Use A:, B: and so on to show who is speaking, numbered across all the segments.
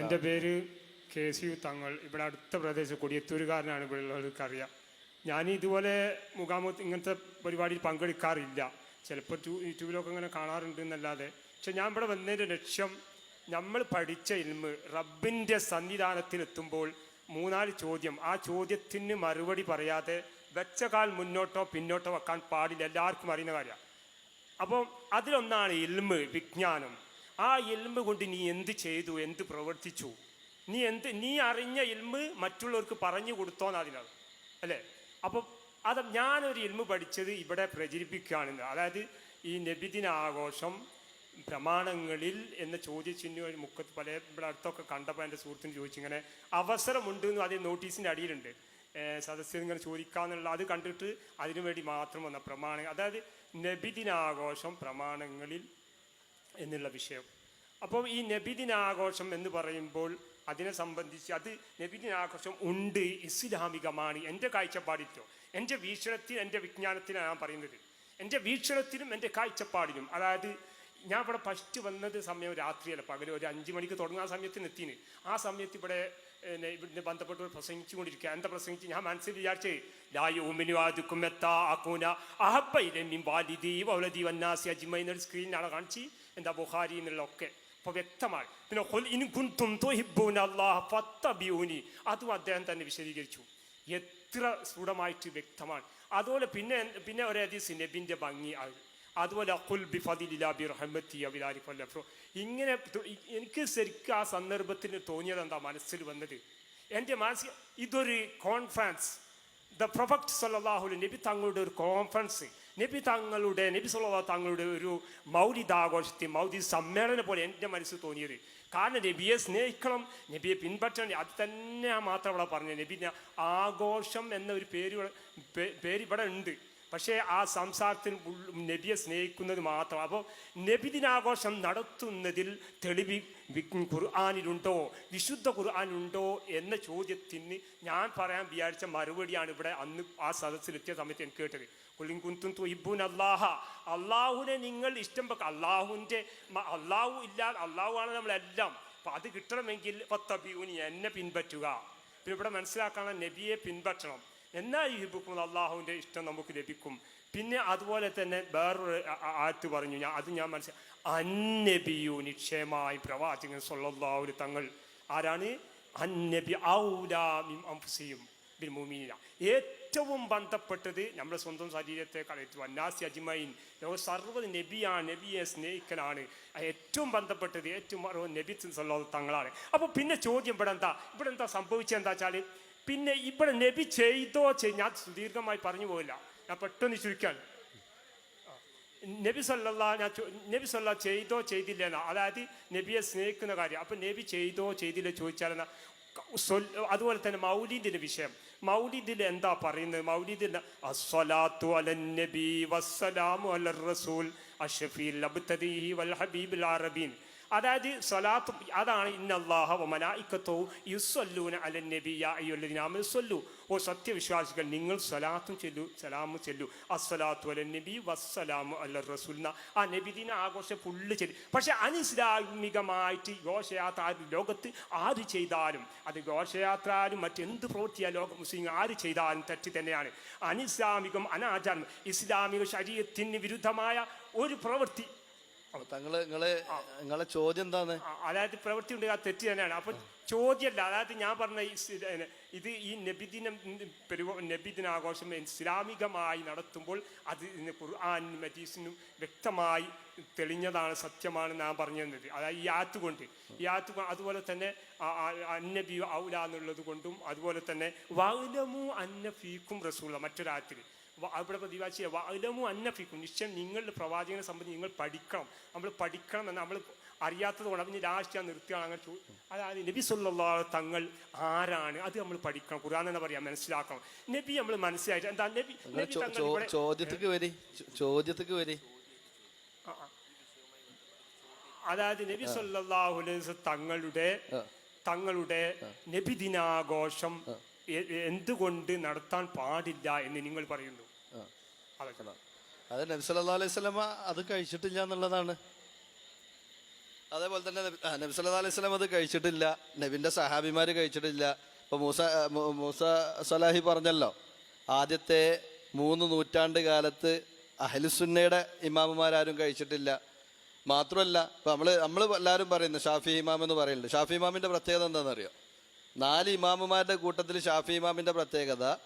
A: എന്റെ പേര് K C U തങ്ങൾ. ഇവിടെ അടുത്ത പ്രദേശം കൊടിയത്തൂരുകാരനാണ് ഇവിടെ ഉള്ളവർക്ക് അറിയാം ഞാൻ ഇതുപോലെ മുഖാമുഖത്ത് ഇങ്ങനത്തെ പരിപാടിയിൽ പങ്കെടുക്കാറില്ല. ചിലപ്പോൾ യൂട്യൂബിലൊക്കെ ഇങ്ങനെ കാണാറുണ്ട് എന്നല്ലാതെ. പക്ഷെ ഞാൻ ഇവിടെ വന്നതിന്റെ ലക്ഷ്യം നമ്മൾ പഠിച്ച ഇൽമ് റബ്ബിന്റെ സന്നിധാനത്തിലെത്തുമ്പോൾ മൂന്നാൽ ചോദ്യം. ആ ചോദ്യത്തിന് മറുപടി പറയാതെ വെച്ച കാൽ മുന്നോട്ടോ പിന്നോട്ടോ വെക്കാൻ പാടില്ല. എല്ലാവർക്കും അറിയുന്ന കാര്യമാണ്. അപ്പം അതിലൊന്നാണ് ഇൽമ് വിജ്ഞാനം. ആ എൽമ കൊണ്ട് നീ എന്ത് ചെയ്തു എന്ത് പ്രവർത്തിച്ചു? നീ എന്ത് നീ അറിഞ്ഞ എൽമ് മറ്റുള്ളവർക്ക് പറഞ്ഞു കൊടുത്തോന്ന് അതിനാണ് അല്ലേ? അപ്പം അത് ഞാനൊരു എൽമ് പഠിച്ചത് ഇവിടെ പ്രചരിപ്പിക്കുകയാണ് അതായത് ഈ നബിദിന ആഘോഷം പ്രമാണങ്ങളിൽ എന്ന ചോദ്യചിഹ്നം മുക്കത്ത് പല ഇവിടെ അടുത്തൊക്കെ കണ്ടപ്പോൾ എന്റെ സുഹൃത്തിന് ചോദിച്ചിങ്ങനെ അവസരമുണ്ട് എന്ന് അതേ നോട്ടീസിന്റെ അടിയിലുണ്ട്. സദസ്യർ ഇങ്ങനെ ചോദിക്കാന്നുള്ള അത് കണ്ടിട്ട് അതിനു വേണ്ടി മാത്രം വന്ന പ്രമാണങ്ങൾ. അതായത് നബിദിനാഘോഷം പ്രമാണങ്ങളിൽ എന്നുള്ള വിഷയം. അപ്പോൾ ഈ നബിദിനാഘോഷം എന്ന് പറയുമ്പോൾ അതിനെ സംബന്ധിച്ച് അത് നബിദിനാഘോഷം ഉണ്ട് ഇസ്ലാമികമാണ്. എന്റെ കാഴ്ചപ്പാടിറ്റോ എന്റെ വീക്ഷണത്തിൽ എന്റെ വിജ്ഞാനത്തിലാണ് ഞാൻ പറയുന്നത്. എന്റെ വീക്ഷണത്തിനും എന്റെ കാഴ്ചപ്പാടിനും അതായത് ഞാൻ ഇവിടെ ഫസ്റ്റ് വന്നത് സമയം രാത്രിയല്ല. പകൽ ഒരു അഞ്ച് മണിക്ക് തുടങ്ങുന്ന ആ സമയത്തിന് എത്തിന്. ആ സമയത്ത് ഇവിടെ ഇവിടുന്ന് ബന്ധപ്പെട്ട് പ്രസംഗിച്ചുകൊണ്ടിരിക്കുക എന്താ പ്രസംഗിച്ച്? ഞാൻ മനസ്സിൽ വിചാരിച്ചേ ലായോമിനുവാദിക്കും എത്താ ആക്കൂന അഹബൈലും വന്നാസി അജിമൈ എന്നൊരു സ്ക്രീനിലാണ് കാണിച്ച് എന്താ ബുഹാരി എന്നുള്ള ഒക്കെ അപ്പോൾ വ്യക്തമായി പിന്നെ ഖുൽ ഇൻ കുൻതും തുഹിബ്ബൂന അല്ലാഹ ഫത്തബിഊനി. അതും അദ്ദേഹം തന്നെ വിശദീകരിച്ചു. എത്ര സ്ഫുടമായിട്ട് വ്യക്തമാണ്. അതുപോലെ പിന്നെ പിന്നെ ഒരു ഹദീസ് നബിന്റെ ഭംഗി അതുപോലെ അഖുൽ ബി ഫദിലില്ലാ ബി റഹ്മത്തി അബിലാരി കൊല്ലഫ്രോ ഇങ്ങനെ എനിക്ക് ശരിക്കും ആ സന്ദർഭത്തിന് തോന്നിയത് എന്താ മനസ്സിൽ വന്നത്? എന്റെ മനസ്സിൽ ഇതൊരു കോൺഫറൻസ് ദ പ്രൊഫക്ട് സല്ലാഹുലി നബി തങ്ങളുടെ ഒരു കോൺഫറൻസ് നബി തങ്ങളുടെ നബി സല്ലാ തങ്ങളുടെ ഒരു മൗലിദാഘോഷത്തെ മൗലി സമ്മേളനം പോലെ എന്റെ മനസ്സിൽ തോന്നിയത്. കാരണം നബിയെ സ്നേഹിക്കണം നബിയെ പിൻപറ്റണം അത് തന്നെ മാത്രം അവിടെ പറഞ്ഞത്. നബി ആഘോഷം എന്ന ഒരു പേര് പേര് ഇവിടെ ഉണ്ട്. പക്ഷേ ആ സംസാരത്തിൽ നബിയെ സ്നേഹിക്കുന്നത് മാത്രം. അപ്പോൾ നബിദിനാഘോഷം നടത്തുന്നതിൽ തെളിവി ഖുർആാനിലുണ്ടോ? വിശുദ്ധ ഖുർആാനുണ്ടോ എന്ന ചോദ്യത്തിന് ഞാൻ പറയാൻ വിചാരിച്ച മറുപടിയാണ് ഇവിടെ അന്ന് ആ സദസ്സിലെത്തിയ സമയത്ത് എനിക്ക് കേട്ടത്. കുലിൻ കുന്തും തുഹിബൂൻ അള്ളാഹ അള്ളാഹുവിനെ നിങ്ങൾ ഇഷ്ടം വെക്കുക അള്ളാഹുവിന്റെ അള്ളാഹു ഇല്ല അള്ളാഹു ആണ് നമ്മളെല്ലാം. അപ്പം അത് കിട്ടണമെങ്കിൽ പത്തബിയൂനി എന്നെ പിൻപറ്റുക. പിന്നെ ഇവിടെ മനസ്സിലാക്കണം നബിയെ പിൻപറ്റണം. എന്നാൽ ഈ ഹിബുക്കും അള്ളാഹുവിന്റെ ഇഷ്ടം നമുക്ക് ലഭിക്കും. പിന്നെ അതുപോലെ തന്നെ വേറൊരു ആ- ആ- ആയത്ത് പറഞ്ഞു. ഞാൻ അത് ഞാൻ മനസ്സിലാക്കി അന്നബിയു നിക്ഷേമായി പ്രവാചകൻ സല്ലല്ലാഹു തങ്ങൾ. ആരാണ്? അന്നബി ഔലാമിം അംഫുസിയും ബിൽ മുഅ്മിനീന. ഏറ്റവും ബന്ധപ്പെട്ടത് നമ്മുടെ സ്വന്തം ശരീരത്തെ ഏറ്റവും അന്നാസി അജ്മൈൻ ലോക സർവ നബിയാണ് നബിയെ സ്നേഹിക്കലാണ്. ഏറ്റവും ബന്ധപ്പെട്ടത് ഏറ്റവും നബി തങ്ങളാണ്. അപ്പോൾ പിന്നെ ചോദ്യം ഇവിടെ എന്താ ഇവിടെ എന്താ സംഭവിച്ചത് എന്താ വെച്ചാൽ പിന്നെ ഇവിടെ നബി ചെയ്തോ ചെയ് ഞാൻ സുദീർഘമായി പറഞ്ഞു പോകില്ല ഞാൻ പെട്ടെന്ന് ചുരുക്കാൻ നബി സല്ലല്ലാ ഞാൻ നബി സല്ല ചെയ്തോ ചെയ്തില്ല എന്നാ അതായത് നബിയെ സ്നേഹിക്കുന്ന കാര്യം. അപ്പം നബി ചെയ്തോ ചെയ്തില്ല ചോദിച്ചാൽ എന്നാ അതുപോലെ തന്നെ മൗലീദിന്റെ വിഷയം. മൗലീദിൽ എന്താ പറയുന്നത്? മൗലീദിൽ അസ്സലാത്തു അലൻ വസ്സലാമു അലർ റസൂൽ അഷഫീൽ അബ്തദീഹി വൽ ഹബീബിൽ അറബീൻ. അതായത് സ്വലാത്ത് അതാണ് ഇന്നല്ലാഹ മലായിക്കത്തോ യുസ്വല്ലൂന അലൻ നബി യാ അയ്യുല്ലദീന ആമനു സ്വല്ലു. ഓ സത്യവിശ്വാസികൾ നിങ്ങൾ സ്വലാത്തും ചെല്ലു സലാമും ചെല്ലു. അസ്സലാത്തു അല നബി വസ്സലാമു അല്ല റസൂൽന. ആ നബിദിന ആഘോഷം ഫുള്ള് ചെല്ലു. പക്ഷെ അനിസ്ലാമികമായിട്ട് ഘോഷയാത്ര ലോകത്ത് ആര് ചെയ്താലും അത് ഘോഷയാത്ര ആരും മറ്റെന്ത് പ്രവൃത്തിയാ ലോക മുസ്ലിം ആര് ചെയ്താലും തെറ്റ് തന്നെയാണ്. അനിസ്ലാമികം അനാചാരം ഇസ്ലാമിക ശരീരത്തിന് വിരുദ്ധമായ ഒരു പ്രവൃത്തി
B: തങ്ങൾ നിങ്ങളെ നിങ്ങളെ ചോദ്യം എന്താണ്?
A: അതായത് പ്രവൃത്തി ഉണ്ട് ആ തെറ്റ് തന്നെയാണ്. അപ്പൊ ചോദ്യമല്ല അതായത് ഞാൻ പറഞ്ഞ ഇത് ഈ നബിദിനം നബിദിന ആഘോഷം ഇസ്ലാമികമായി നടത്തുമ്പോൾ അത് ഖുർആാനും മജീസിനും വ്യക്തമായി തെളിഞ്ഞതാണ് സത്യമാണ് ഞാൻ പറഞ്ഞു തന്നത്. അതായത് ഈ ആത്ത് കൊണ്ട്. ഈ ആത്ത് അതുപോലെ തന്നെ അന്നബി ഔല എന്നുള്ളത് കൊണ്ടും അതുപോലെ തന്നെ വൗലമു അന്ന ഫീക്കും റസൂള മറ്റൊരാത്തിൽ അവിടെ പ്രതിവാചിയ വലമു അന്നഫിക്കും നിശ്ചയം നിങ്ങളുടെ പ്രവാചകനെ സംബന്ധിച്ച് നിങ്ങൾ പഠിക്കണം. നമ്മൾ പഠിക്കണം എന്ന് നമ്മൾ അറിയാത്തത് കൊണ്ട് അതിന് ഞാൻ നിർത്തിയാണ് അങ്ങനെ ചോ അതായത് നബി സുല്ലാ തങ്ങൾ ആരാണ്? അത് നമ്മൾ പഠിക്കണം. ഖുർആൻ എന്ന് പറയാം. മനസ്സിലാക്കണം. നബി നമ്മൾ മനസ്സിലായിട്ട് എന്താ നബി
B: ചോദ്യത്തിക്ക് വരി. ചോദ്യത്തിക്ക് വരി.
A: അതായത് നബി അലൈഹി തങ്ങളുടെ
B: ആ.
A: തങ്ങളുടെ നബിദിനാഘോഷം എന്തുകൊണ്ട് നടത്താൻ പാടില്ല എന്ന് നിങ്ങൾ പറയുന്നു?
B: അത് നബി സല്ലല്ലാഹു അലൈഹി സ്വലമ അത് കഴിച്ചിട്ടില്ല എന്നുള്ളതാണ്. അതേപോലെ തന്നെ നബി- ആ, അലൈഹി സ്വലം അത് കഴിച്ചിട്ടില്ല. നബിന്റെ സഹാബിമാർ കഴിച്ചിട്ടില്ല. ഇപ്പൊ മൂസ മൂസ സലാഹി പറഞ്ഞല്ലോ ആദ്യത്തെ മൂന്ന് നൂറ്റാണ്ട് കാലത്ത് അഹലുസുന്നയുടെ ഇമാമുമാരാരും കഴിച്ചിട്ടില്ല. മാത്രമല്ല ഇപ്പൊ നമ്മൾ നമ്മൾ എല്ലാവരും പറയുന്നു ഷാഫി ഇമാം എന്ന് പറയുന്നുണ്ട്. ഷാഫി ഇമാമിന്റെ പ്രത്യേകത എന്താണെന്നറിയോ? നാല് ഇമാമുമാരുടെ കൂട്ടത്തിൽ ഷാഫി ഇമാമിന്റെ പ്രത്യേകത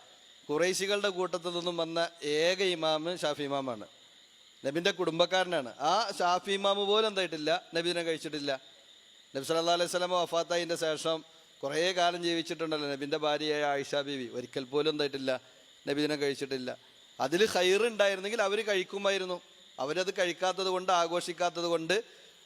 B: കുറേശികളുടെ കൂട്ടത്തിൽ നിന്നും വന്ന ഏക ഇമാമ് ഷാഫി ഇമാമാണ്. നബിന്റെ കുടുംബക്കാരനാണ്. ആ ഷാഫി ഇമാമ് പോലും എന്തായിട്ടില്ല നബിദിനെ കഴിച്ചിട്ടില്ല. നബി സല്ലാ അലൈഹി വസല്ലം വഫാത്തായിന്റെ ശേഷം കുറേ കാലം ജീവിച്ചിട്ടുണ്ടല്ലോ നബിന്റെ ഭാര്യയായ ആയിഷ ബീവി. ഒരിക്കൽ പോലും എന്തായിട്ടില്ല നബിദിനം കഴിച്ചിട്ടില്ല. അതിൽ ഹൈർ ഉണ്ടായിരുന്നെങ്കിൽ അവർ കഴിക്കുമായിരുന്നു. അവരത് കഴിക്കാത്തത് കൊണ്ട് ആഘോഷിക്കാത്തത് കൊണ്ട്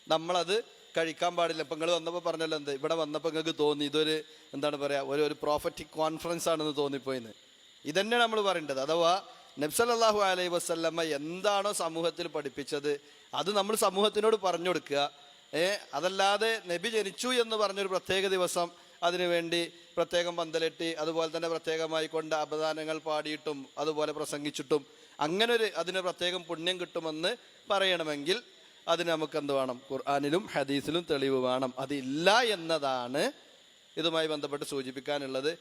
B: നമ്മളത് കഴിക്കാൻ പാടില്ല. ഇപ്പം നിങ്ങൾ വന്നപ്പോൾ പറഞ്ഞല്ലോ എന്ത്? ഇവിടെ വന്നപ്പോൾ നിങ്ങൾക്ക് തോന്നി. ഇതൊരു എന്താണ് പറയുക ഒരു ഒരു പ്രോഫറ്റിക് കോൺഫറൻസ് ആണെന്ന് തോന്നിപ്പോയിന്ന്. ഇതന്നെ നമ്മൾ പറയേണ്ടത്. അഥവാ നബ്സലല്ലാഹു അലൈഹി വസ്ല്ലമ്മ എന്താണോ സമൂഹത്തിൽ പഠിപ്പിച്ചത് അത് നമ്മൾ സമൂഹത്തിനോട് പറഞ്ഞു കൊടുക്കുക. ഏ അതല്ലാതെ നബി ജനിച്ചു എന്ന് പറഞ്ഞൊരു പ്രത്യേക ദിവസം അതിനുവേണ്ടി പ്രത്യേകം പന്തലിട്ടി അതുപോലെ തന്നെ പ്രത്യേകമായി കൊണ്ട് അപദാനങ്ങൾ പാടിയിട്ടും അതുപോലെ പ്രസംഗിച്ചിട്ടും അങ്ങനെ ഒരു അതിന് പ്രത്യേകം പുണ്യം കിട്ടുമെന്ന് പറയണമെങ്കിൽ അതിന് നമുക്ക് എന്ത് വേണം? ഖുർആാനിലും ഹദീസിലും തെളിവ് വേണം. അതില്ല എന്നതാണ് ഇതുമായി ബന്ധപ്പെട്ട് സൂചിപ്പിക്കാനുള്ളത്.